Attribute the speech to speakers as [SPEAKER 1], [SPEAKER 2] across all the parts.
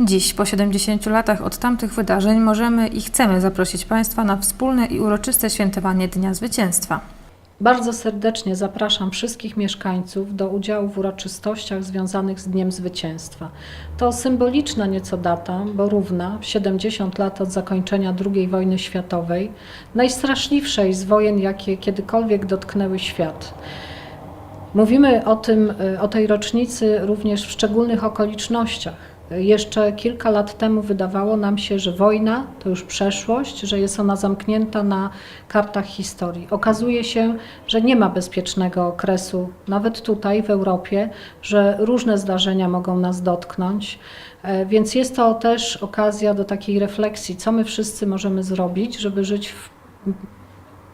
[SPEAKER 1] Dziś, po 70 latach od tamtych wydarzeń, możemy i chcemy zaprosić Państwa na wspólne i uroczyste świętowanie Dnia Zwycięstwa.
[SPEAKER 2] Bardzo serdecznie zapraszam wszystkich mieszkańców do udziału w uroczystościach związanych z Dniem Zwycięstwa. To symboliczna nieco data, bo równa 70 lat od zakończenia II wojny światowej, najstraszliwszej z wojen, jakie kiedykolwiek dotknęły świat. Mówimy o, tym, y, o tej rocznicy również w szczególnych okolicznościach. Jeszcze kilka lat temu wydawało nam się, że wojna to już przeszłość, że jest ona zamknięta na kartach historii. Okazuje się, że nie ma bezpiecznego okresu, nawet tutaj w Europie, że różne zdarzenia mogą nas dotknąć. E, Więc jest to też okazja do takiej refleksji, co my wszyscy możemy zrobić, żeby żyć w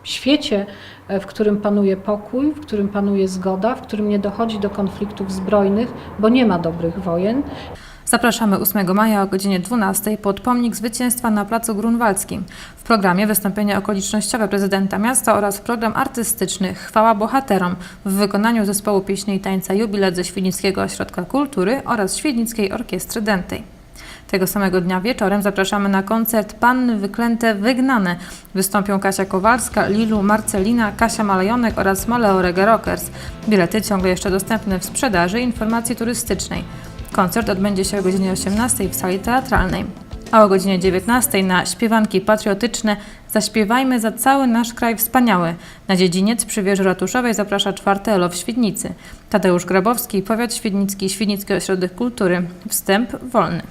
[SPEAKER 2] świecie, e, w którym panuje pokój, w którym panuje zgoda, w którym nie dochodzi do konfliktów zbrojnych, bo nie ma dobrych wojen.
[SPEAKER 1] Zapraszamy 8 maja o godzinie 12 pod pomnik zwycięstwa na Placu Grunwaldzkim. W programie wystąpienia okolicznościowe prezydenta miasta oraz program artystyczny Chwała Bohaterom w wykonaniu zespołu pieśni i tańca Jubilat ze Świdnickiego Ośrodka Kultury oraz Świdnickiej Orkiestry Dętej. Tego samego dnia wieczorem zapraszamy na koncert Panny Wyklęte Wygnane. Wystąpią Kasia Kowalska, Lilu, Marcelina, Kasia Malajonek oraz Maleo Reggae Rockers. Bilety ciągle jeszcze dostępne w sprzedaży informacji turystycznej. Koncert odbędzie się o godzinie 18 w sali teatralnej. A o godzinie 19 na śpiewanki patriotyczne Zaśpiewajmy za cały nasz kraj wspaniały. Na dziedziniec przy wieży ratuszowej zaprasza czwarte ELO w Świdnicy. Tadeusz Grabowski, Powiat Świdnicki, Świdnicki Ośrodek Kultury. Wstęp wolny.